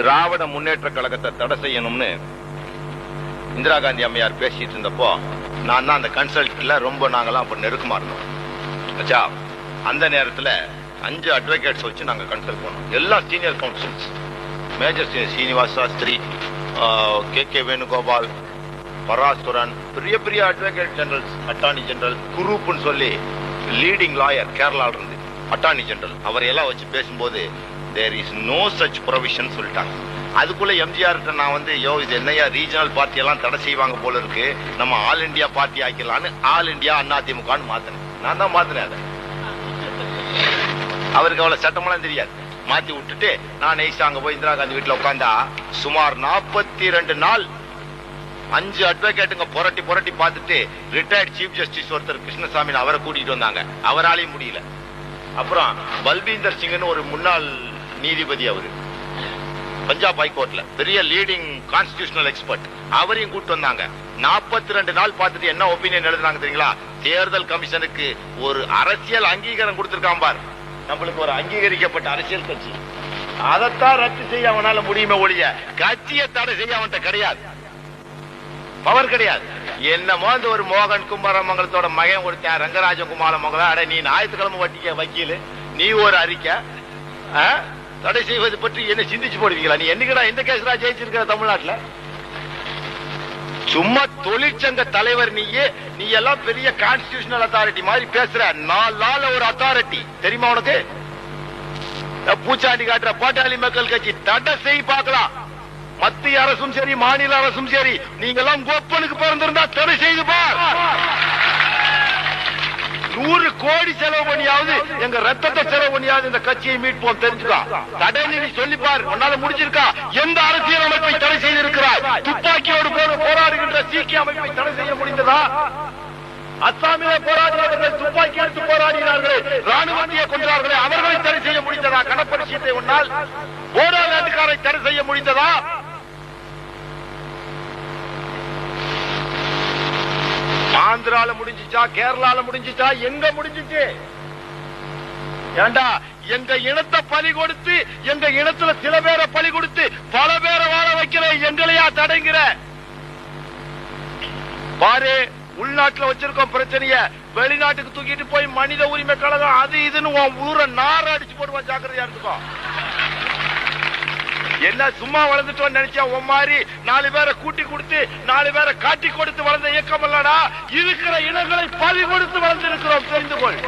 திராவிட முன்னேற்ற கழகத்தை தடை செய்யணும்னு இந்திரா காந்தி அம்மையார் பேசிட்டு இருந்தப்போ நான் தான் அந்த கன்சல்ட்ல ரொம்ப நாங்கெல்லாம் அப்ப நெருக்கமா இருந்தோம். ஆச்சா அந்த நேரத்துல அஞ்சு அட்வொகேட்ஸ் வச்சு நாங்க கன்சல்ட் பண்ணோம். எல்லா senior counsels major Srinivas Sastri K K Venugopal Parasaran பெரிய பெரிய அட்வொகேட் ஜெனரல்ஸ் அட்டார்னி ஜெனரல் குரூப்னு சொல்லி லீடிங் லாயர் கேரளால இருந்து அட்டார்னி ஜெனரல் அவரையெல்லாம் வச்சு பேசும்போது there is no such provision சொல்லிட்டாங்க. அதுக்குள்ள எம்ஜிஆர் நான் வந்து யோ இது என்னையா ரீஜனல் பார்ட்டி எல்லாம் தடை செய்வாங்க போல இருக்கு. நம்ம ஆல் இந்தியா பார்ட்டி ஆக்கிடலான்னு ஆல் இந்தியா அண்ணா திமுகன்னு மாத்தினேன். நான் தான் மாத்தினேன் அதை. அவருக்கு அவ்வளவு சட்டமெல்லாம் தெரியாது. மாத்தி விட்டுட்டு நான் நைஸா அங்க போய் இந்திரா காந்தி வீட்டுல உட்காந்தா சுமார் நாற்பத்தி ரெண்டு நாள் அஞ்சு அட்வொகேட்டுங்க புரட்டி புரட்டி பார்த்துட்டு ரிட்டையர்ட் சீஃப் ஜஸ்டிஸ் ஒருத்தர் கிருஷ்ணசாமி அவரை கூட்டிட்டு வந்தாங்க. அவராலையும் முடியல. அப்புறம் பல்பீந்தர் சிங்னு ஒரு முன்னாள் நீதிபதி அவரு. பஞ்சாப் ஹைகோர்ட்ல பெரிய லீடிங் கான்ஸ்டிடியூஷனல் எக்ஸ்பர்ட் அவரையும் கூட்டு வந்தாங்க. நாற்பத்தி ரெண்டு நாள் பார்த்துட்டு என்ன ஒப்பீனியன் எழுதுனாங்க தெரியுங்களா? தேர்தல் கமிஷனுக்கு ஒரு அரசியல் அங்கீகாரம் கொடுத்திருக்கான் பார். நம்மளுக்கு ஒரு அங்கீகரிக்கப்பட்ட அரசியல் கட்சி. அதைத்தான் ரத்து செய்ய அவனால முடியுமே ஒழிய கட்சியை தடை செய்ய அவன்கிட்ட கிடையாது. பவர் கிடையாது. என்னமோ அந்த ஒரு மோகன் குமாரமங்கலத்தோட மகன் ஒருத்தன் ரங்கராஜன் குமாரமங்கலம் அட நீ ஞாயிற்றுக்கிழமை வட்டிக்க வக்கீல். நீ ஒரு அறிக்கை. தடை செய்வது பற்றி என்ன சிந்திச்சு போடுவீங்களா? நீ என்னைக்குடா எந்த கேஸ்ரா ஜெயிச்சிருக்கிற தமிழ்நாட்டுல? சும்மா தொழிற்சங்க தலைவர் நீயே நீ எல்லாம் பெரிய கான்ஸ்டிடியூஷனல் அத்தாரிட்டி மாதிரி பேசுற. நாலால ஒரு அத்தாரிட்டி தெரியுமா உனக்கு? பூச்சாண்டி காட்டுற பாட்டாளி மக்கள் கட்சி தடை செய் பார்க்கலாம். மத்திய அரசும் சரி மாநில அரசும் சரி நீங்க எல்லாம் கோப்பனுக்கு பிறந்திருந்தா தடை செய்து பார். கோடி செலவு பண்ணியாவது எங்க ரத்தத்தை செலவு பண்ணியாவது இந்த கட்சியை மீட்போம் தெரிஞ்சுக்கா. தடை நீ சொல்லிப்பார் உன்னால முடிஞ்சிருக்கா? எந்த அரசியல் அமைப்பை தடை செய்திருக்கிறார் துப்பாக்கியோடு போது போராடுகின்ற சீக்கிய அமைப்பை தடை செய்ய முடிந்ததா? அஸ்ஸாமிலே போராடினவர்கள் துப்பாக்கி எடுத்து போராடினார்களே ராணுவத்தையே கொன்றார்களே அவர்களை தடை செய்ய முடிந்ததா? கணப்பரிசீத்தை உன்னால் போடாலாண்டுக்காரை தடை செய்ய முடிந்ததா? ஆந்திரால முடிஞ்சிச்சா கேரளால முடிஞ்சிச்சா எங்க முடிஞ்சிச்சு? ஏண்டா எங்க இனத்தை பலி கொடுத்து எங்க இனத்துல சில பேரை பலி கொடுத்து பல பேரை வாழ வைக்கிற எங்களையா தடைங்கிற? பாரு உள்நாட்டுல வச்சிருக்கோம் பிரச்சனைய வெளிநாட்டுக்கு தூக்கிட்டு போய் மனித உரிமை கழகம் அது இதுன்னு உன் ஊரை நார அடிச்சு போடுவான் ஜாக்கிரதையா இருந்துக்கோ. என்ன சும்மா வளர்ந்துட்டோம் நினைச்சா உன் மாதிரி நாலு பேரை கூட்டி கொடுத்து நாலு பேரை காட்டி கொடுத்து வளர்ந்த இயக்கம் இல்லடா இருக்கிற இனங்களை பறி கொடுத்து வளர்ந்து இருக்கிறோம் தெரிந்து கொள்.